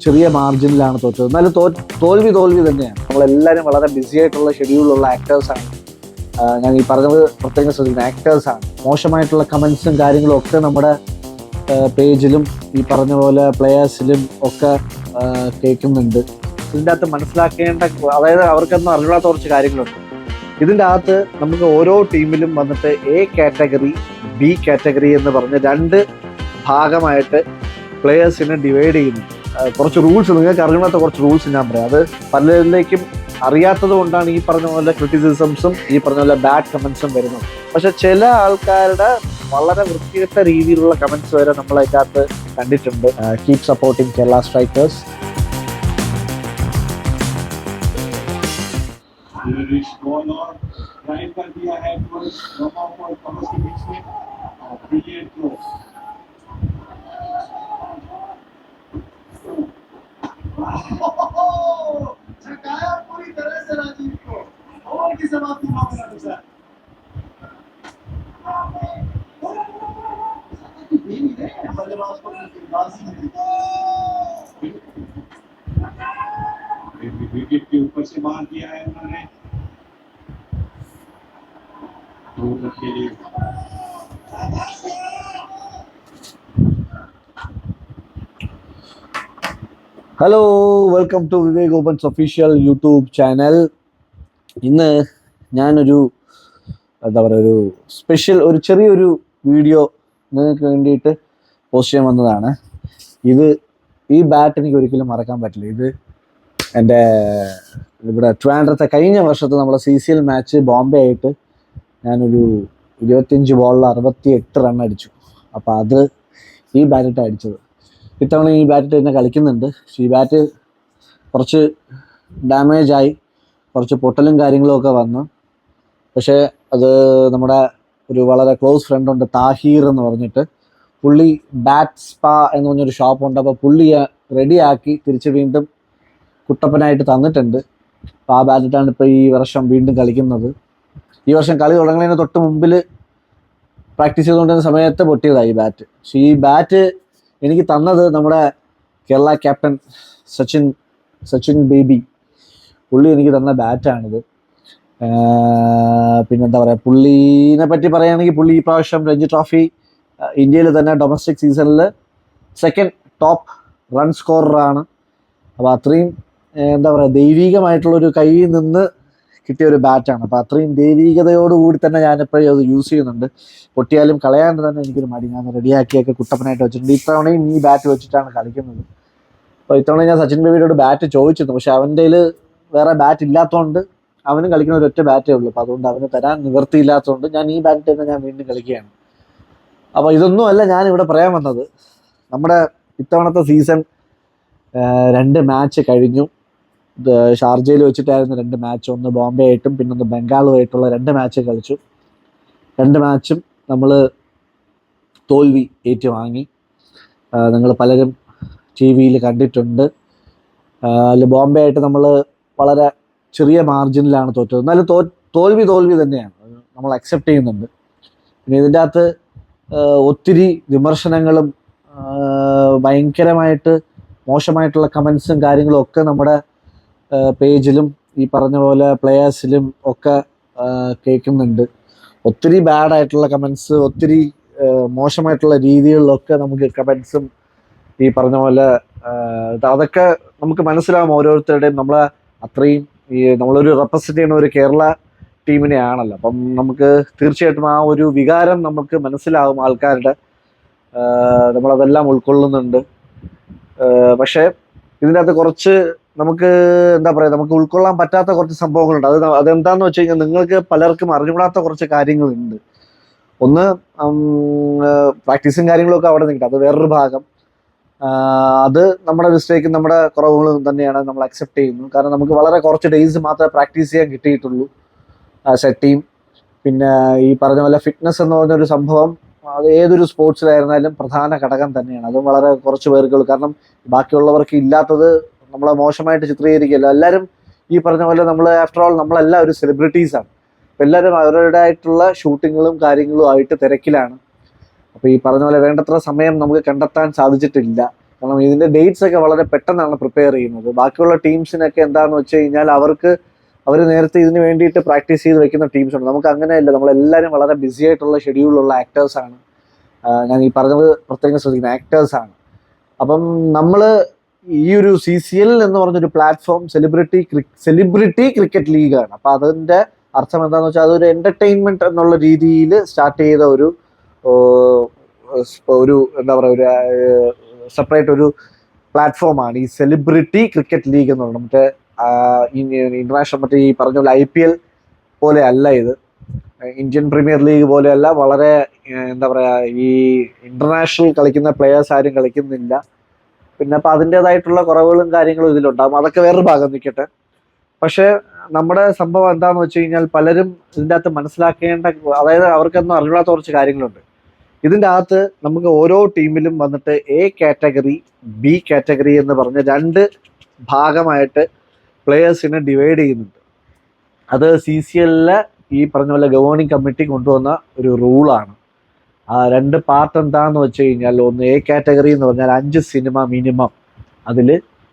ചെറിയ മാർജിനിലാണ് തോറ്റത്. എന്നാലും തോ തോൽവി തോൽവി തന്നെയാണ്. നമ്മളെല്ലാവരും വളരെ ബിസി ആയിട്ടുള്ള ഷെഡ്യൂളുള്ള ആക്ടേഴ്സാണ് ഞാൻ ഈ പറഞ്ഞത് പ്രത്യേകം ശ്രദ്ധിക്കുന്ന ആക്ടേഴ്സാണ് മോശമായിട്ടുള്ള കമൻസും കാര്യങ്ങളും ഒക്കെ നമ്മുടെ പേജിലും ഈ പറഞ്ഞ പോലെ പ്ലെയേഴ്സിലും ഒക്കെ കേൾക്കുന്നുണ്ട്. ഇതിന്റെ അകത്ത് മനസ്സിലാക്കേണ്ട അതായത് അവർക്കൊന്നും അറിഞ്ഞാത്ത കുറച്ച് കാര്യങ്ങളുണ്ട്. ഇതിന്റെ അകത്ത് നമുക്ക് ഓരോ ടീമിലും വന്നിട്ട് എ കാറ്റഗറി ബി കാറ്റഗറി എന്ന് പറഞ്ഞ് രണ്ട് ഭാഗമായിട്ട് പ്ലെയേഴ്സിനെ ഡിവൈഡ് ചെയ്യുന്നു. ആ, കുറച്ച് റൂൾസ് നിങ്ങൾക്ക് അറിയണത്ത കുറച്ച് റൂൾസ് ഞാൻ പറയാം. അത് പലരിലേക്കും അറിയാത്തത് കൊണ്ടാണ് ഈ പറഞ്ഞ പോലെ ക്രിറ്റിസിസംസും ഈ പറഞ്ഞ പോലെ ബാഡ് കമൻസും വരുന്നത്. പക്ഷെ ചില ആൾക്കാരുടെ വളരെ വൃത്തികെട്ട രീതിയിലുള്ള കമൻസ് വരെ നമ്മൾ അതിനകത്ത് കണ്ടിട്ടുണ്ട്. Keep supporting Kerala Strikers Ryan Kaldia had was one of our commercial big brilliant throws. छकाया पूरी तरह से राजीव को और की समाप्ति मामला दूसरा बल्लेबाज को विकेट के ऊपर से मार दिया है उन्होंने। दो रन के लिए। Hello welcome to Vivek Gopan's official YouTube channel ഇന്ന് ഞാനൊരു എന്താ പറയുക ഒരു സ്പെഷ്യൽ ഒരു ചെറിയൊരു വീഡിയോ നിങ്ങൾക്ക് വേണ്ടിയിട്ട് പോസ്റ്റ് ചെയ്യാൻ വന്നതാണ്. ഇത് ഈ ബാറ്റ് എനിക്ക് ഒരിക്കലും മറക്കാൻ പറ്റില്ല. ഇത് എന്റെ ഇവിടെ ട്രിവാൻഡ്രത്തെ കഴിഞ്ഞ വർഷത്തെ നമ്മളെ C C L match Bombay ആയിട്ട് ഞാനൊരു ഇരുപത്തിയഞ്ച് ബോളിൽ അറുപത്തി എട്ട് റൺ അടിച്ചു. അപ്പോൾ അത് ഈ ബാറ്റിട്ടാണ് അടിച്ചത്. ഇത്തവണ ഈ ബാറ്റ് തന്നെ കളിക്കുന്നുണ്ട്. ഈ ബാറ്റ് കുറച്ച് ഡാമേജായി കുറച്ച് പൊട്ടലും കാര്യങ്ങളും ഒക്കെ വന്നു. പക്ഷേ അത് നമ്മുടെ ഒരു വളരെ ക്ലോസ് ഫ്രണ്ടുണ്ട് താഹീർ എന്ന് പറഞ്ഞിട്ട്. പുള്ളി ബാറ്റ് സ്പാ എന്ന് പറഞ്ഞൊരു ഷോപ്പുണ്ട് അപ്പോൾ പുള്ളി റെഡിയാക്കി തിരിച്ച് വീണ്ടും കുട്ടപ്പനായിട്ട് തന്നിട്ടുണ്ട്. അപ്പോൾ ആ ബാറ്റിട്ടാണ് ഇപ്പോൾ ഈ വർഷം വീണ്ടും കളിക്കുന്നത്. ഈ വർഷം കളി തുടങ്ങുന്നതിന് തൊട്ട് മുമ്പിൽ പ്രാക്ടീസ് ചെയ്തുകൊണ്ടിരുന്ന സമയത്ത് പൊട്ടിയതായി ബാറ്റ് പക്ഷേ ഈ ബാറ്റ് എനിക്ക് തന്നത് നമ്മുടെ കേരള ക്യാപ്റ്റൻ സച്ചിൻ സച്ചിൻ ബേബി. പുള്ളി എനിക്ക് തന്ന ബാറ്റാണിത് പിന്നെന്താ പറയുക പുള്ളീനെ പറ്റി പറയുകയാണെങ്കിൽ പുള്ളി ഈ പ്രാവശ്യം രഞ്ജി ട്രോഫി ഇന്ത്യയിൽ തന്നെ ഡൊമസ്റ്റിക് സീസണിൽ സെക്കൻഡ് ടോപ്പ് റൺ സ്കോററാണ് അപ്പോൾ അത്രയും എന്താ പറയുക ദൈവികമായിട്ടുള്ളൊരു കയ്യിൽ നിന്ന് കിട്ടിയ ഒരു ബാറ്റാണ് അപ്പോൾ അത്രയും ദൈവികതയോടുകൂടി തന്നെ ഞാനിപ്പോഴും അത് യൂസ് ചെയ്യുന്നുണ്ട്. പൊട്ടിയാലും കളയാണ്ട് തന്നെ എനിക്കൊരു മടി. ഞാൻ റെഡിയാക്കിയൊക്കെ കുട്ടപ്പനായിട്ട് വെച്ചിട്ടുണ്ട്. ഇത്തവണയും ഈ ബാറ്റ് വെച്ചിട്ടാണ് കളിക്കുന്നത്. അപ്പോൾ ഇത്തവണ ഞാൻ സച്ചിൻ ബേബിയോട് ബാറ്റ് ചോദിച്ചിരുന്നു. പക്ഷെ അവന്റെ വേറെ ബാറ്റ് ഇല്ലാത്തതുകൊണ്ട് അവനും കളിക്കുന്ന ഒരു ഒറ്റ ബാറ്റേ ഉള്ളൂ. അപ്പോൾ അതുകൊണ്ട് അവന് തരാൻ നിവൃത്തിയില്ലാത്തതുകൊണ്ട് ഞാൻ ഈ ബാറ്റ് തന്നെ ഞാൻ വീണ്ടും കളിക്കുകയാണ്. അപ്പോൾ ഇതൊന്നുമല്ല ഞാൻ ഇവിടെ പറയാൻ വന്നത്. നമ്മുടെ ഇത്തവണത്തെ സീസൺ രണ്ട് മാച്ച് കഴിഞ്ഞു. ഷാർജയിൽ വെച്ചിട്ടായിരുന്നു രണ്ട് മാച്ച് ഒന്ന് ബോംബെ ആയിട്ടും പിന്നൊന്ന് ബംഗാളുമായിട്ടുള്ള രണ്ട് മാച്ച് കളിച്ചു. രണ്ട് മാച്ചും നമ്മൾ തോൽവി ഏറ്റുവാങ്ങി. നിങ്ങൾ പലരും ടി വിയിൽ കണ്ടിട്ടുണ്ട്. അതിൽ ബോംബെ ആയിട്ട് നമ്മൾ വളരെ ചെറിയ മാർജിനിലാണ് തോറ്റത്. എന്നാലും തോ തോൽവി തോൽവി തന്നെയാണ്. നമ്മൾ അക്സെപ്റ്റ് ചെയ്യുന്നുണ്ട്. പിന്നെ ഇതിന്റെ അകത്ത് ഒത്തിരി വിമർശനങ്ങളും ഭയങ്കരമായിട്ട് മോശമായിട്ടുള്ള കമൻസും കാര്യങ്ങളും ഒക്കെ നമ്മുടെ പേജിലും ഈ പറഞ്ഞ പോലെ പ്ലെയേഴ്സിലും ഒക്കെ കേൾക്കുന്നുണ്ട്. ഒത്തിരി ബാഡ് ആയിട്ടുള്ള കമൻസ് ഒത്തിരി മോശമായിട്ടുള്ള രീതികളിലൊക്കെ നമുക്ക് കമൻസും ഈ പറഞ്ഞ പോലെ അതൊക്കെ നമുക്ക് മനസ്സിലാവും ഓരോരുത്തരുടെയും. നമ്മളെ അത്രയും ഈ നമ്മളൊരു റെപ്രസെന്റ് ചെയ്യുന്ന ഒരു കേരള ടീമിനെ ആണല്ലോ. അപ്പം നമുക്ക് തീർച്ചയായിട്ടും ആ ഒരു വികാരം നമുക്ക് മനസ്സിലാവും ആൾക്കാരുടെ. നമ്മളതെല്ലാം ഉൾക്കൊള്ളുന്നുണ്ട്. പക്ഷേ ഇതിന്റെ അകത്ത് കുറച്ച് നമുക്ക് എന്താ പറയുക നമുക്ക് ഉൾക്കൊള്ളാൻ പറ്റാത്ത കുറച്ച് സംഭവങ്ങളുണ്ട്. അത് അതെന്താന്ന് വെച്ച് കഴിഞ്ഞാൽ നിങ്ങൾക്ക് പലർക്കും അറിഞ്ഞുകൂടാത്ത കുറച്ച് കാര്യങ്ങളുണ്ട്. ഒന്ന് പ്രാക്ടീസും കാര്യങ്ങളൊക്കെ അവിടെ നിൽക്കട്ടെ. അത് വേറൊരു ഭാഗം. അത് നമ്മുടെ മിസ്റ്റേക്കും നമ്മുടെ കുറവുകളും തന്നെയാണ് നമ്മൾ അക്സെപ്റ്റ് ചെയ്യുന്നു കാരണം നമുക്ക് വളരെ കുറച്ച് ഡേയ്സ് മാത്രമേ പ്രാക്ടീസ് ചെയ്യാൻ കിട്ടിയിട്ടുള്ളൂ. സെറ്റിയും പിന്നെ ഈ പറഞ്ഞ പോലെ ഫിറ്റ്നസ് എന്ന് പറഞ്ഞൊരു സംഭവം അത് ഏതൊരു സ്പോർട്സിലായിരുന്നാലും പ്രധാന ഘടകം തന്നെയാണ്. അതും വളരെ കുറച്ച് പേർക്കുള്ളൂ. കാരണം ബാക്കിയുള്ളവർക്ക് ഇല്ലാത്തത് നമ്മളെ മോശമായിട്ട് ചിത്രീകരിക്കില്ല എല്ലാവരും ഈ പറഞ്ഞ പോലെ നമ്മൾ ആഫ്റ്റർ ഓൾ നമ്മളെല്ലാം ഒരു സെലിബ്രിറ്റീസാണ് അപ്പം എല്ലാവരും അവരുടേതായിട്ടുള്ള ഷൂട്ടിങ്ങുകളും കാര്യങ്ങളും ആയിട്ട് തിരക്കിലാണ്. അപ്പോൾ ഈ പറഞ്ഞ പോലെ വേണ്ടത്ര സമയം നമുക്ക് കണ്ടെത്താൻ സാധിച്ചിട്ടില്ല. കാരണം ഇതിന്റെ ഡേറ്റ്സ് ഒക്കെ വളരെ പെട്ടെന്നാണ് പ്രിപ്പയർ ചെയ്യുന്നത്. ബാക്കിയുള്ള ടീംസിനൊക്കെ എന്താണെന്ന് വെച്ച് കഴിഞ്ഞാൽ അവർക്ക് അവർ നേരത്തെ ഇതിന് വേണ്ടിയിട്ട് പ്രാക്ടീസ് ചെയ്ത് വെക്കുന്ന ടീംസ് ഉണ്ട്. നമുക്ക് അങ്ങനെയല്ല. നമ്മളെല്ലാവരും വളരെ ബിസി ആയിട്ടുള്ള ഷെഡ്യൂളുള്ള ആക്ടേഴ്സാണ് ഞാൻ ഈ പറഞ്ഞത് പ്രത്യേകം ശ്രദ്ധിക്കുന്ന. ആക്ടേഴ്സാണ് അപ്പം നമ്മൾ ഈ ഒരു സി സി എൽ എന്ന് പറഞ്ഞൊരു പ്ലാറ്റ്ഫോം സെലിബ്രിറ്റി സെലിബ്രിറ്റി ക്രിക്കറ്റ് ലീഗാണ് അപ്പൊ അതിന്റെ അർത്ഥം എന്താണെന്ന് വെച്ചാൽ അതൊരു എന്റർടൈൻമെന്റ് എന്നുള്ള രീതിയിൽ സ്റ്റാർട്ട് ചെയ്ത ഒരു ഒരു എന്താ പറയുക ഒരു സെപ്പറേറ്റ് ഒരു പ്ലാറ്റ്ഫോമാണ് ഈ സെലിബ്രിറ്റി ക്രിക്കറ്റ് ലീഗ് എന്ന് പറയുന്നത്. മറ്റേ ഇന്റർനാഷണൽ മറ്റേ ഈ പറഞ്ഞ പോലെ ഐ പി എൽ പോലെ അല്ല ഇത്. ഇന്ത്യൻ പ്രീമിയർ ലീഗ് പോലെയല്ല വളരെ എന്താ പറയുക ഈ ഇന്റർനാഷണൽ കളിക്കുന്ന പ്ലേയേഴ്സ് ആരും കളിക്കുന്നില്ല. പിന്നെ അപ്പൊ അതിന്റെതായിട്ടുള്ള കുറവുകളും കാര്യങ്ങളും ഇതിലുണ്ടാകും അതൊക്കെ വേറൊരു ഭാഗം നിൽക്കട്ടെ പക്ഷേ നമ്മുടെ സംഭവം എന്താന്ന് വെച്ച് കഴിഞ്ഞാൽ പലരും ഇതിന്റെ അകത്ത് മനസ്സിലാക്കേണ്ട അതായത് അവർക്കൊന്നും അറിയാത്ത കുറച്ച് കാര്യങ്ങളുണ്ട്. ഇതിന്റെ അകത്ത് നമുക്ക് ഓരോ ടീമിലും വന്നിട്ട് എ കാറ്റഗറി ബി കാറ്റഗറി എന്ന് പറഞ്ഞ് രണ്ട് ഭാഗമായിട്ട് പ്ലേയേഴ്സിനെ ഡിവൈഡ് ചെയ്യുന്നുണ്ട്. അത് സി സി എല്ലിലെ ഈ പറഞ്ഞ പോലെ ഗവേണിംഗ് കമ്മിറ്റി കൊണ്ടുവന്ന ഒരു റൂളാണ്. രണ്ട് പാർട്ട് എന്താന്ന് വെച്ച് കഴിഞ്ഞാൽ ഒന്ന് എ കാറ്റഗറി എന്ന് പറഞ്ഞാൽ അഞ്ച് സിനിമ മിനിമം അതിൽ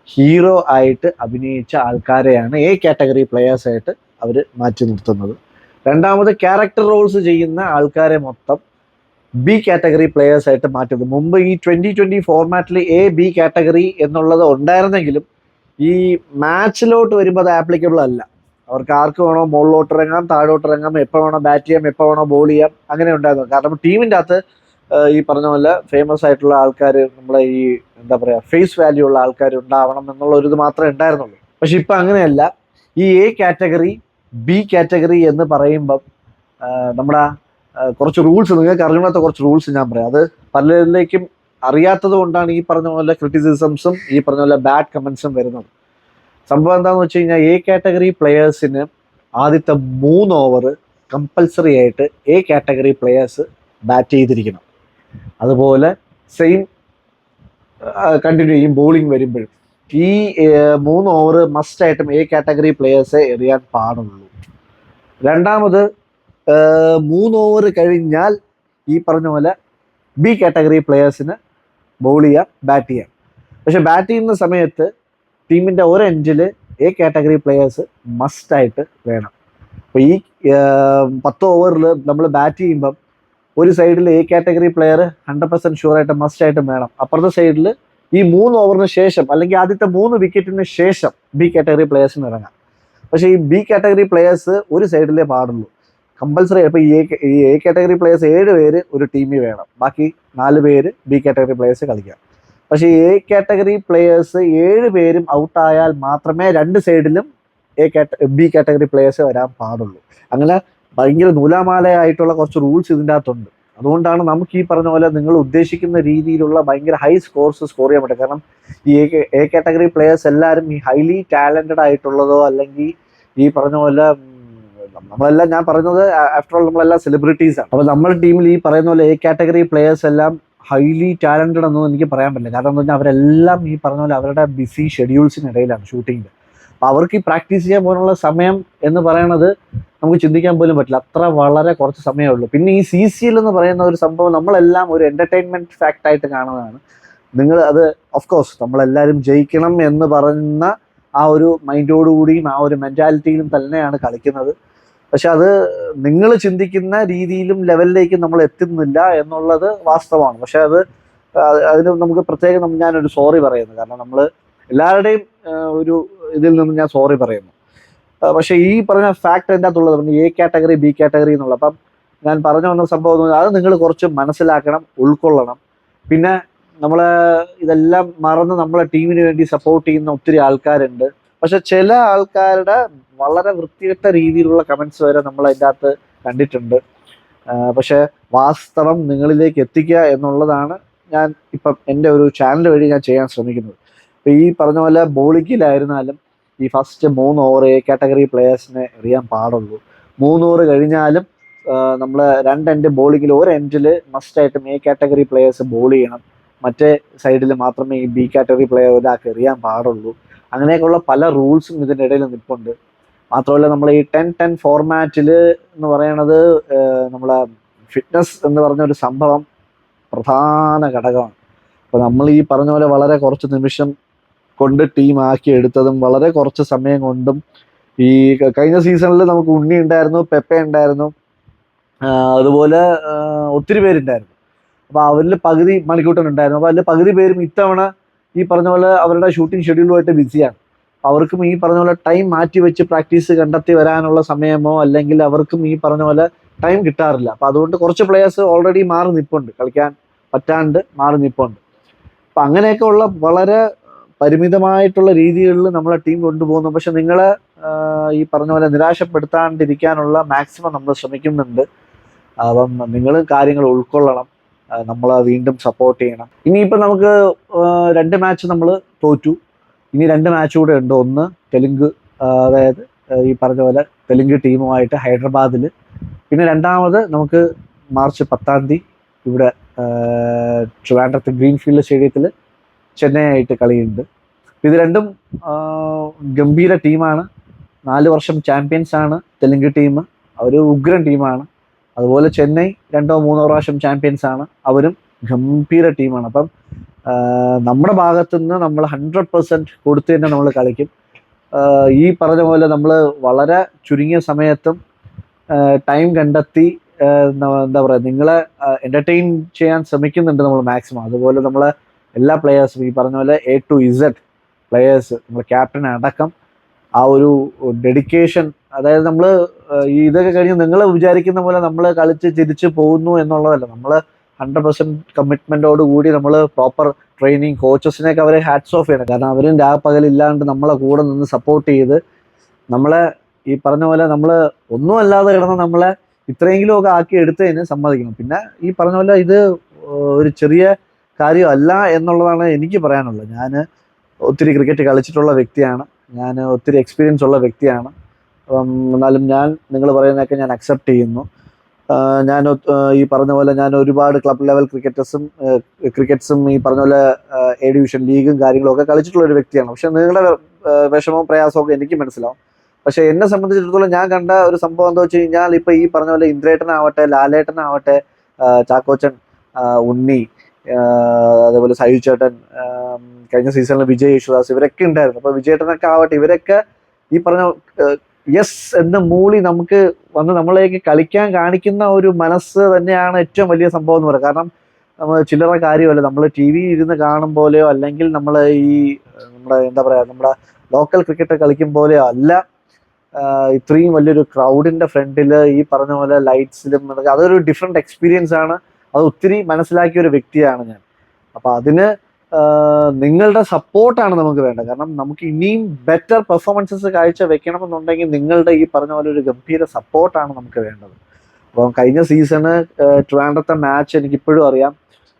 ഹീറോ ആയിട്ട് അഭിനയിച്ച ആൾക്കാരെയാണ് എ കാറ്റഗറി പ്ലെയേഴ്സ് ആയിട്ട് അവർ മാറ്റി നിർത്തുന്നത്. രണ്ടാമത് ക്യാരക്ടർ റോൾസ് ചെയ്യുന്ന ആൾക്കാരെ മൊത്തം ബി കാറ്റഗറി പ്ലെയേഴ്സ് ആയിട്ട് മാറ്റുന്നത് മുമ്പ് ഈ ട്വന്റി ട്വന്റി ഫോർമാറ്റിൽ എ ബി കാറ്റഗറി എന്നുള്ളത് ഉണ്ടായിരുന്നെങ്കിലും ഈ മാച്ചിലോട്ട് വരുമ്പോൾ അത് ആപ്ലിക്കബിൾ അല്ല. അവർക്ക് ആർക്ക് വേണോ മുകളിലോട്ട് ഇറങ്ങാം താഴോട്ട് ഇറങ്ങാം എപ്പോൾ വേണോ ബാറ്റ് ചെയ്യാം എപ്പോൾ വേണോ ബോൾ ചെയ്യാം അങ്ങനെ ഉണ്ടായിരുന്നു. കാരണം ടീമിന്റെ അകത്ത് ഈ പറഞ്ഞ പോലെ ഫേമസ് ആയിട്ടുള്ള ആൾക്കാർ നമ്മളെ ഈ എന്താ പറയുക ഫേസ് വാല്യൂ ഉള്ള ആൾക്കാർ ഉണ്ടാവണം എന്നുള്ള ഒരു ഇത് മാത്രമേ ഉണ്ടായിരുന്നുള്ളൂ. പക്ഷെ ഇപ്പം അങ്ങനെയല്ല. ഈ എ കാറ്റഗറി ബി കാറ്റഗറി എന്ന് പറയുമ്പം നമ്മുടെ കുറച്ച് റൂൾസ് നിങ്ങൾക്ക് അറിഞ്ഞാത്ത കുറച്ച് റൂൾസ് ഞാൻ പറയാം. അത് പലരിലേക്കും അറിയാത്തത് കൊണ്ടാണ് ഈ പറഞ്ഞ പോലെ ക്രിറ്റിസിസംസും ഈ പറഞ്ഞ പോലെ ബാഡ് കമൻസും വരുന്നത്. സംഭവം എന്താണെന്ന് വെച്ച് കഴിഞ്ഞാൽ എ കാറ്റഗറി പ്ലെയേഴ്സിന് ആദ്യത്തെ മൂന്ന് ഓവർ കമ്പൽസറി ആയിട്ട് എ കാറ്റഗറി പ്ലെയേഴ്സ് ബാറ്റ് ചെയ്തിരിക്കണം. അതുപോലെ സെയിം കണ്ടിന്യൂ ചെയ്യും ബോളിംഗ് വരുമ്പോഴും. ഈ മൂന്ന് ഓവർ മസ്റ്റ് ആയിട്ടും എ കാറ്റഗറി പ്ലെയേഴ്സെ എറിയാൻ പാടുള്ളൂ. രണ്ടാമത് മൂന്ന് ഓവർ കഴിഞ്ഞാൽ ഈ പറഞ്ഞ പോലെ ബി കാറ്റഗറി പ്ലെയേഴ്സിന് ബോൾ ചെയ്യാം ബാറ്റ് ചെയ്യാം. പക്ഷെ ബാറ്റ് ചെയ്യുന്ന സമയത്ത് ടീമിന്റെ ഒരു എൻഡിൽ എ കാറ്റഗറി പ്ലെയേഴ്സ് മസ്റ്റ് ആയിട്ട് വേണം. അപ്പോൾ ഈ പത്ത് ഓവറിൽ നമ്മൾ ബാറ്റ് ചെയ്യുമ്പം ഒരു സൈഡിൽ എ കാറ്റഗറി പ്ലെയർ ഹൺഡ്രഡ് ആയിട്ട് മസ്റ്റ് ആയിട്ട് വേണം. അപ്പുറത്തെ സൈഡിൽ ഈ മൂന്ന് ഓവറിന് ശേഷം അല്ലെങ്കിൽ ആദ്യത്തെ മൂന്ന് വിക്കറ്റിന് ശേഷം ബി കാറ്റഗറി പ്ലെയേഴ്സിന് ഇറങ്ങാം. പക്ഷേ ഈ ബി കാറ്റഗറി പ്ലെയേഴ്സ് ഒരു സൈഡിലേ പാടുള്ളൂ. കമ്പൽസറി ഇപ്പോൾ ഈ എ കാറ്റഗറി പ്ലെയേഴ്സ് ഏഴ് പേര് ഒരു ടീമിൽ വേണം. ബാക്കി നാല് പേര് ബി കാറ്റഗറി പ്ലെയേഴ്സ് കളിക്കാം. പക്ഷേ എ കാറ്റഗറി പ്ലെയേഴ്സ് ഏഴ് പേരും ഔട്ടായാൽ മാത്രമേ രണ്ട് സൈഡിലും എ കാറ്റ ബി കാറ്റഗറി പ്ലെയേഴ്സ് വരാൻ പാടുള്ളൂ. അങ്ങനെ ഭയങ്കര നൂലാമാലയായിട്ടുള്ള കുറച്ച് റൂൾസ് ഇതിന്റെ അകത്തുണ്ട്. അതുകൊണ്ടാണ് നമുക്ക് ഈ പറഞ്ഞ പോലെ നിങ്ങൾ ഉദ്ദേശിക്കുന്ന രീതിയിലുള്ള ഭയങ്കര ഹൈ സ്കോർസ് സ്കോർ ചെയ്യാൻ പറ്റും കാരണം ഈ എ കാറ്റഗറി പ്ലെയേഴ്സ് എല്ലാവരും ഈ ഹൈലി ടാലന്റഡ് ആയിട്ടുള്ളതോ അല്ലെങ്കിൽ ഈ പറഞ്ഞ പോലെ നമ്മളെല്ലാം ഞാൻ പറഞ്ഞത് ആഫ്റ്റർ ഓൾ നമ്മളെല്ലാം സെലിബ്രിറ്റീസ് ആണ്. അപ്പോൾ നമ്മുടെ ടീമിൽ ഈ പറയുന്ന പോലെ എ കാറ്റഗറി പ്ലെയേഴ്സ് എല്ലാം ഹൈലി ടാലന്റഡ് എന്നൊന്നും എനിക്ക് പറയാൻ പറ്റില്ല. കാരണം എന്ന് പറഞ്ഞാൽ അവരെല്ലാം ഈ പറഞ്ഞ പോലെ അവരുടെ ബിസി ഷെഡ്യൂൾസിനിടയിലാണ് ഷൂട്ടിങ്ങിൽ അപ്പോൾ അവർക്ക് ഈ പ്രാക്ടീസ് ചെയ്യാൻ പോലുള്ള സമയം എന്ന് പറയുന്നത് നമുക്ക് ചിന്തിക്കാൻ പോലും പറ്റില്ല. അത്ര വളരെ കുറച്ച് സമയമേ ഉള്ളൂ. പിന്നെ ഈ സി സി എൽ എന്ന് പറയുന്ന ഒരു സംഭവം നമ്മളെല്ലാം ഒരു എന്റർടൈൻമെന്റ് ഫാക്ട് ആയിട്ട് കാണുന്നതാണ്. നിങ്ങൾ അത് ഓഫ് കോഴ്സ് നമ്മളെല്ലാവരും ജയിക്കണം എന്ന് പറയുന്ന ആ ഒരു മൈൻഡോടുകൂടിയും ആ ഒരു മെന്റാലിറ്റിയിലും തന്നെയാണ് കളിക്കുന്നത്. പക്ഷെ അത് നിങ്ങൾ ചിന്തിക്കുന്ന രീതിയിലും ലെവലിലേക്ക് നമ്മൾ എത്തുന്നില്ല എന്നുള്ളത് വാസ്തവമാണ്. പക്ഷെ അത് അത് അതിന് നമുക്ക് പ്രത്യേകം ഞാനൊരു സോറി പറയുന്നു. കാരണം നമ്മൾ എല്ലാവരുടെയും ഒരു ഇതിൽ നിന്ന് ഞാൻ സോറി പറയുന്നു. പക്ഷെ ഈ പറഞ്ഞ ഫാക്ട് എന്റെ അകത്തുള്ളത് പറഞ്ഞു എ കാറ്റഗറി ബി കാറ്റഗറി എന്നുള്ള അപ്പം ഞാൻ പറഞ്ഞു വന്ന സംഭവം അത് നിങ്ങൾ കുറച്ച് മനസ്സിലാക്കണം ഉൾക്കൊള്ളണം. പിന്നെ നമ്മൾ ഇതെല്ലാം മറന്ന് നമ്മളെ ടീമിന് വേണ്ടി സപ്പോർട്ട് ചെയ്യുന്ന ഒത്തിരി ആൾക്കാരുണ്ട്. പക്ഷെ ചില ആൾക്കാരുടെ വളരെ വൃത്തികെട്ട രീതിയിലുള്ള കമൻസ് വരെ നമ്മൾ അതിന്റെ അകത്ത് കണ്ടിട്ടുണ്ട്. പക്ഷേ വാസ്തവം നിങ്ങളിലേക്ക് എത്തിക്കുക എന്നുള്ളതാണ് ഞാൻ ഇപ്പം എന്റെ ഒരു ചാനൽ വഴി ഞാൻ ചെയ്യാൻ ശ്രമിക്കുന്നത്. ഇപ്പം ഈ പറഞ്ഞ പോലെ ബോളിങ്ങിലായിരുന്നാലും ഈ ഫസ്റ്റ് മൂന്ന് ഓവർ എ കാറ്റഗറി പ്ലെയേഴ്സിനെ എറിയാൻ പാടുള്ളൂ. മൂന്ന് ഓവർ കഴിഞ്ഞാലും നമ്മൾ രണ്ട് എൻഡ് ബോളിങ്ങിൽ ഒരു എൻഡിൽ മസ്റ്റായിട്ടും എ കാറ്റഗറി പ്ലെയേഴ്സ് ബോൾ ചെയ്യണം. മറ്റേ സൈഡിൽ മാത്രമേ ഈ ബി കാറ്റഗറി പ്ലെയർ ഒരാൾക്ക് എറിയാൻ പാടുള്ളൂ. അങ്ങനെയൊക്കെയുള്ള പല റൂൾസും ഇതിന്റെ ഇടയിൽ നിൽപ്പുണ്ട് മാത്രമല്ല നമ്മൾ ഈ ടെൻ ടെൻ ഫോർമാറ്റിൽ എന്ന് പറയണത് നമ്മളെ ഫിറ്റ്നസ് എന്ന് പറഞ്ഞ ഒരു സംഭവം പ്രധാന ഘടകമാണ്. അപ്പോൾ നമ്മൾ ഈ പറഞ്ഞ പോലെ വളരെ കുറച്ച് നിമിഷം കൊണ്ട് ടീം ആക്കി എടുത്തതും വളരെ കുറച്ച് സമയം കൊണ്ടും ഈ കഴിഞ്ഞ സീസണിൽ നമുക്ക് ഉണ്ണി ഉണ്ടായിരുന്നു പെപ്പ ഉണ്ടായിരുന്നു അതുപോലെ ഒത്തിരി പേരുണ്ടായിരുന്നു. അപ്പോൾ അവരിൽ പകുതി മണിക്കൂട്ടൻ ഉണ്ടായിരുന്നു. അപ്പോൾ അതിൽ പകുതി പേരും ഇത്തവണ ഈ പറഞ്ഞ പോലെ അവരുടെ ഷൂട്ടിംഗ് ഷെഡ്യൂളുമായിട്ട് ബിസിയാണ് അവർക്കും ഈ പറഞ്ഞ പോലെ ടൈം മാറ്റി വെച്ച് പ്രാക്ടീസ് കണ്ടെത്തി വരാനുള്ള സമയമോ അല്ലെങ്കിൽ അവർക്കും ഈ പറഞ്ഞ പോലെ ടൈം കിട്ടാറില്ല. അപ്പോൾ അതുകൊണ്ട് കുറച്ച് പ്ലേയേഴ്സ് ഓൾറെഡി മാറി നിൽപ്പുണ്ട് കളിക്കാൻ പറ്റാണ്ട് മാറി നിൽപ്പുണ്ട് അപ്പം അങ്ങനെയൊക്കെ ഉള്ള വളരെ പരിമിതമായിട്ടുള്ള രീതികളിൽ നമ്മളെ ടീം കൊണ്ടുപോകുന്നു. പക്ഷെ നിങ്ങളെ ഈ പറഞ്ഞ പോലെ നിരാശപ്പെടുത്താണ്ടിരിക്കാനുള്ള മാക്സിമം നമ്മൾ ശ്രമിക്കുന്നുണ്ട്. അപ്പം നിങ്ങൾ കാര്യങ്ങൾ ഉൾക്കൊള്ളണം. ആ, നമ്മളെ വീണ്ടും സപ്പോർട്ട് ചെയ്യണം. ഇനിയിപ്പോൾ നമുക്ക് രണ്ട് മാച്ച് നമ്മൾ തോറ്റു. ഇനി രണ്ട് മാച്ച് കൂടെ ഉണ്ട്. ഒന്ന് തെലുങ്ക് അതായത് ഈ പറഞ്ഞ പോലെ തെലുങ്ക് ടീമുമായിട്ട് ഹൈദരാബാദിൽ പിന്നെ രണ്ടാമത് നമുക്ക് മാർച്ച് പത്താം തീയതി ഇവിടെ ട്രിവാൻഡ്രത്ത് ഗ്രീൻഫീൽഡ് സ്റ്റേഡിയത്തിൽ ചെന്നൈ ആയിട്ട് കളിയുണ്ട്. ഇത് രണ്ടും ഗംഭീര ടീമാണ്. നാല് വർഷം ചാമ്പ്യൻസ് ആണ് തെലുങ്ക് ടീം. ഒരു ഉഗ്രൻ ടീമാണ്. അതുപോലെ ചെന്നൈ രണ്ടോ മൂന്നോ പ്രാവശ്യം ചാമ്പ്യൻസ് ആണ്. അവരും ഗംഭീര ടീമാണ് അപ്പം നമ്മുടെ ഭാഗത്തു നിന്ന് നമ്മൾ ഹൺഡ്രഡ് പെർസെന്റ് കൊടുത്തു തന്നെ നമ്മൾ കളിക്കും. ഈ പറഞ്ഞ പോലെ നമ്മൾ വളരെ ചുരുങ്ങിയ സമയത്തും ടൈം കണ്ടെത്തി എന്താ പറയുക നിങ്ങളെ എന്റർടൈൻ ചെയ്യാൻ ശ്രമിക്കുന്നുണ്ട് നമ്മൾ മാക്സിമം അതുപോലെ നമ്മൾ എല്ലാ പ്ലെയേഴ്സും ഈ പറഞ്ഞ പോലെ എ ടു ഇസഡ് പ്ലെയേഴ്സ് നമ്മൾ ക്യാപ്റ്റൻ അടക്കം ആ ഒരു ഡെഡിക്കേഷൻ അതായത് നമ്മൾ ഇതൊക്കെ കഴിഞ്ഞ് നിങ്ങൾ വിചാരിക്കുന്ന പോലെ നമ്മൾ കളിച്ച് തിരിച്ച് പോകുന്നു എന്നുള്ളതല്ല. നമ്മൾ ഹൺഡ്രഡ് പെർസെന്റ് കമ്മിറ്റ്മെന്റോട് കൂടി നമ്മൾ പ്രോപ്പർ ട്രെയിനിങ് കോച്ചസിനെയൊക്കെ അവരെ ഹാറ്റ്സ് ഓഫ് ചെയ്യണം. കാരണം അവരും രാപ്പകലില്ലാണ്ട് നമ്മളെ കൂടെ നിന്ന് സപ്പോർട്ട് ചെയ്ത് നമ്മളെ ഈ പറഞ്ഞ പോലെ നമ്മൾ ഒന്നും അല്ലാതെ കിടന്ന് നമ്മളെ ഇത്രയെങ്കിലും ഒക്കെ ആക്കി എടുത്തതിന് സമ്മതിക്കണം. പിന്നെ ഈ പറഞ്ഞ പോലെ ഇത് ഒരു ചെറിയ കാര്യമല്ല എന്നുള്ളതാണ് എനിക്ക് പറയാനുള്ളത്. ഞാൻ ഒത്തിരി ക്രിക്കറ്റ് കളിച്ചിട്ടുള്ള വ്യക്തിയാണ്. ഞാൻ ഒത്തിരി എക്സ്പീരിയൻസ് ഉള്ള വ്യക്തിയാണ്. അപ്പം എന്നാലും ഞാൻ നിങ്ങൾ പറയുന്നതൊക്കെ ഞാൻ അക്സെപ്റ്റ് ചെയ്യുന്നു. ഞാൻ ഈ പറഞ്ഞ പോലെ ഞാൻ ഒരുപാട് ക്ലബ് ലെവൽ ക്രിക്കറ്റേഴ്സും ക്രിക്കറ്റ്സും ഈ പറഞ്ഞ പോലെ എ ഡിവിഷൻ ലീഗും കാര്യങ്ങളും ഒക്കെ കളിച്ചിട്ടുള്ള ഒരു വ്യക്തിയാണ്. പക്ഷെ നിങ്ങളുടെ വിഷമവും പ്രയാസവും ഒക്കെ എനിക്ക് മനസ്സിലാവും. പക്ഷെ എന്നെ സംബന്ധിച്ചിടത്തോളം ഞാൻ കണ്ട ഒരു സംഭവം എന്താ വെച്ച് കഴിഞ്ഞാൽ ഇപ്പൊ ഈ പറഞ്ഞ പോലെ ഇന്ദ്രേട്ടനാവട്ടെ ലാലേട്ടനാവട്ടെ ചാക്കോച്ചൻ ഉണ്ണി അതേപോലെ സയു ചേട്ടൻ കഴിഞ്ഞ സീസണിൽ വിജയ് യേശുദാസ് ഇവരൊക്കെ ഉണ്ടായിരുന്നു. അപ്പൊ വിജയേട്ടനൊക്കെ ആവട്ടെ ഇവരൊക്കെ ഈ പറഞ്ഞ യെസ് എന്ന മൂളി നമുക്ക് വന്ന് നമ്മളേക്ക് കളിക്കാൻ കാണിക്കുന്ന ഒരു മനസ്സ് തന്നെയാണ് ഏറ്റവും വലിയ സംഭവം എന്ന് പറയുന്നത് കാരണം നമ്മൾ ചില്ലറ കാര്യമല്ല നമ്മൾ ടി വി ഇരുന്ന് കാണും പോലെയോ അല്ലെങ്കിൽ നമ്മൾ ഈ നമ്മുടെ എന്താ പറയുക നമ്മുടെ ലോക്കൽ ക്രിക്കറ്റ് കളിക്കും പോലെയോ അല്ല. ഇത്രയും വലിയൊരു ക്രൗഡിന്റെ ഫ്രണ്ടിൽ ഈ പറഞ്ഞ പോലെ ലൈറ്റ്സിലും അതൊരു ഡിഫറെന്റ് എക്സ്പീരിയൻസ് ആണ്. അത് ഒത്തിരി മനസ്സിലാക്കിയ ഒരു വ്യക്തിയാണ് ഞാൻ. അപ്പൊ അതിന് നിങ്ങളുടെ സപ്പോർട്ടാണ് നമുക്ക് വേണ്ടത്. കാരണം നമുക്ക് ഇനിയും ബെറ്റർ പെർഫോമൻസസ് കാഴ്ച വെക്കണമെന്നുണ്ടെങ്കിൽ നിങ്ങളുടെ ഈ പറഞ്ഞ പോലെ ഒരു ഗംഭീര സപ്പോർട്ടാണ് നമുക്ക് വേണ്ടത്. അപ്പം കഴിഞ്ഞ സീസണ് ട്രിവാൻഡ്രത്തെ മാച്ച് എനിക്കിപ്പോഴും അറിയാം.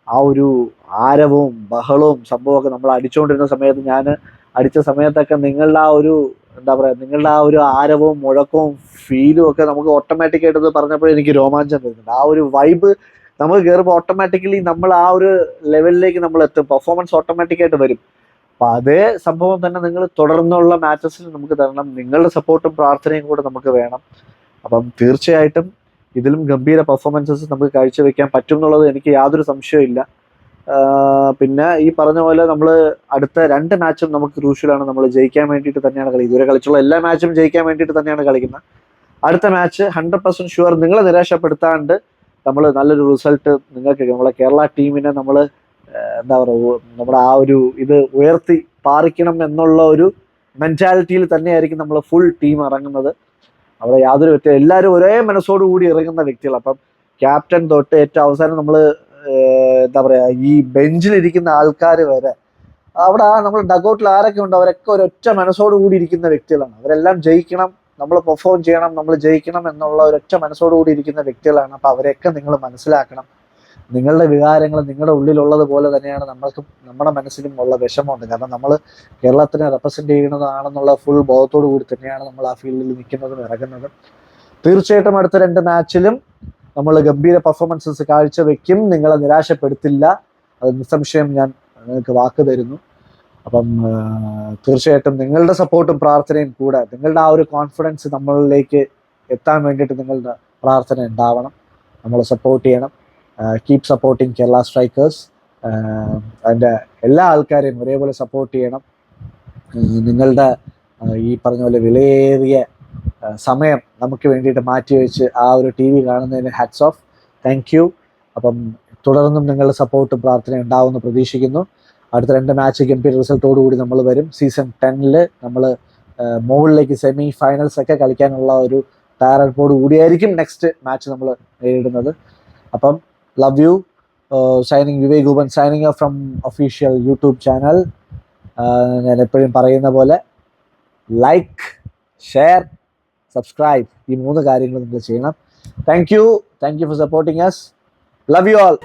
ആ ഒരു ആരവവും ബഹളവും സംഭവമൊക്കെ നമ്മൾ അടിച്ചുകൊണ്ടിരുന്ന സമയത്ത് ഞാൻ അടിച്ച സമയത്തൊക്കെ നിങ്ങളുടെ ആ ഒരു എന്താ പറയുക നിങ്ങളുടെ ആ ഒരു ആരവവും മുഴക്കവും ഫീലും ഒക്കെ നമുക്ക് ഓട്ടോമാറ്റിക്കായിട്ട് പറഞ്ഞപ്പോഴും എനിക്ക് രോമാഞ്ചം വരുന്നുണ്ട്. ആ ഒരു വൈബ് നമ്മൾ കയറുമ്പോൾ ഓട്ടോമാറ്റിക്കലി നമ്മൾ ആ ഒരു ലെവലിലേക്ക് നമ്മൾ എത്തും. പെർഫോമൻസ് ഓട്ടോമാറ്റിക്കായിട്ട് വരും. അപ്പൊ അതേ സംഭവം തന്നെ നിങ്ങൾ തുടർന്നുള്ള മാച്ചസിൽ നമുക്ക് തരണം. നിങ്ങളുടെ സപ്പോർട്ടും പ്രാർത്ഥനയും കൂടെ നമുക്ക് വേണം. അപ്പം തീർച്ചയായിട്ടും ഇതിലും ഗംഭീര പെർഫോമൻസസ് നമുക്ക് കാഴ്ചവെക്കാൻ പറ്റും എന്നുള്ളത് എനിക്ക് യാതൊരു സംശയവും ആഹ് പിന്നെ ഈ പറഞ്ഞ പോലെ നമ്മൾ അടുത്ത രണ്ട് മാച്ചും നമുക്ക് ക്രൂഷ്യലാണ്. നമ്മൾ ജയിക്കാൻ വേണ്ടിയിട്ട് തന്നെയാണ് കളി. ഇതുവരെ കളിച്ചുള്ള എല്ലാ മാച്ചും ജയിക്കാൻ വേണ്ടിയിട്ട് തന്നെയാണ് കളിക്കുന്നത്. അടുത്ത മാച്ച് ഹൺഡ്രഡ് പെർസെന്റ് ഷുവർ നിങ്ങളെ നിരാശപ്പെടുത്താണ്ട് നമ്മൾ നല്ലൊരു റിസൾട്ട് നിങ്ങൾക്ക് നമ്മളെ കേരള ടീമിനെ നമ്മൾ എന്താ പറയുക നമ്മുടെ ആ ഒരു ഇത് ഉയർത്തി പാറിക്കണം എന്നുള്ള ഒരു മെന്റാലിറ്റിയിൽ തന്നെയായിരിക്കും നമ്മൾ ഫുൾ ടീം ഇറങ്ങുന്നത്. അവിടെ യാതൊരു വ്യക്തി എല്ലാവരും ഒരേ മനസ്സോടു കൂടി ഇറങ്ങുന്ന വ്യക്തികൾ. അപ്പം ക്യാപ്റ്റൻ തൊട്ട് ഏറ്റവും അവസാനം നമ്മൾ എന്താ പറയുക ഈ ബെഞ്ചിലിരിക്കുന്ന ആൾക്കാർ വരെ അവിടെ നമ്മൾ ഡഗൗട്ടിൽ ആരൊക്കെ ഉണ്ട് അവരൊക്കെ ഒരൊറ്റ മനസ്സോടു കൂടി ഇരിക്കുന്ന വ്യക്തികളാണ്. അവരെല്ലാം ജയിക്കണം നമ്മൾ പെർഫോം ചെയ്യണം നമ്മൾ ജയിക്കണം എന്നുള്ള ഒരൊറ്റ മനസ്സോടുകൂടി ഇരിക്കുന്ന വ്യക്തികളാണ്. അപ്പൊ അവരെയൊക്കെ നിങ്ങൾ മനസ്സിലാക്കണം. നിങ്ങളുടെ വികാരങ്ങൾ നിങ്ങളുടെ ഉള്ളിലുള്ളത് പോലെ തന്നെയാണ് നമ്മൾക്ക് നമ്മുടെ മനസ്സിലും ഉള്ള വിഷമമുണ്ട്. കാരണം നമ്മൾ കേരളത്തിനെ റെപ്രസെന്റ് ചെയ്യുന്നതാണെന്നുള്ള ഫുൾ ബോധത്തോടു കൂടി തന്നെയാണ് നമ്മൾ ആ ഫീൽഡിൽ നിൽക്കുന്നതും ഇറങ്ങുന്നതും. തീർച്ചയായിട്ടും അടുത്ത രണ്ട് മാച്ചിലും നമ്മൾ ഗംഭീര പെർഫോമൻസസ് കാഴ്ചവെക്കും. നിങ്ങളെ നിരാശപ്പെടുത്തില്ല. അത് നിസ്സംശയം ഞാൻ നിങ്ങൾക്ക് വാക്ക് തരുന്നു. അപ്പം തീർച്ചയായിട്ടും നിങ്ങളുടെ സപ്പോർട്ടും പ്രാർത്ഥനയും കൂടെ നിങ്ങളുടെ ആ ഒരു കോൺഫിഡൻസ് നമ്മളിലേക്ക് എത്താൻ വേണ്ടിയിട്ട് നിങ്ങളുടെ പ്രാർത്ഥന ഉണ്ടാവണം. നമ്മൾ സപ്പോർട്ട് ചെയ്യണം. കീപ് സപ്പോർട്ടിങ് കേരള സ്ട്രൈക്കേഴ്സ് അതിന്റെ എല്ലാ ആൾക്കാരെയും ഒരേപോലെ സപ്പോർട്ട് ചെയ്യണം. നിങ്ങളുടെ ഈ പറഞ്ഞ പോലെ വിലയേറിയ സമയം നമുക്ക് വേണ്ടിയിട്ട് മാറ്റിവെച്ച് ആ ഒരു ടി വി കാണുന്നതിന് ഹാറ്റ്സ് ഓഫ് താങ്ക് യു അപ്പം തുടർന്നും നിങ്ങളുടെ സപ്പോർട്ടും പ്രാർത്ഥന ഉണ്ടാവുമെന്ന് പ്രതീക്ഷിക്കുന്നു. അടുത്ത രണ്ട് മാച്ച് ഗംഭീര റിസൾട്ടോടു കൂടി നമ്മൾ വരും. സീസൺ ടെന്നിൽ നമ്മൾ മുകളിലേക്ക് സെമി ഫൈനൽസ് ഒക്കെ കളിക്കാനുള്ള ഒരു തയ്യാറെടുപ്പോട് കൂടിയായിരിക്കും നെക്സ്റ്റ് മാച്ച് നമ്മൾ നേരിടുന്നത്. അപ്പം love you signing Vivek Gopan signing off from official YouTube channel ഞാൻ എപ്പോഴും പറയുന്ന പോലെ ലൈക്ക് ഷെയർ സബ്സ്ക്രൈബ് ഈ മൂന്ന് കാര്യങ്ങൾ നിങ്ങൾ ചെയ്യണം. Thank you thank you for supporting us love you all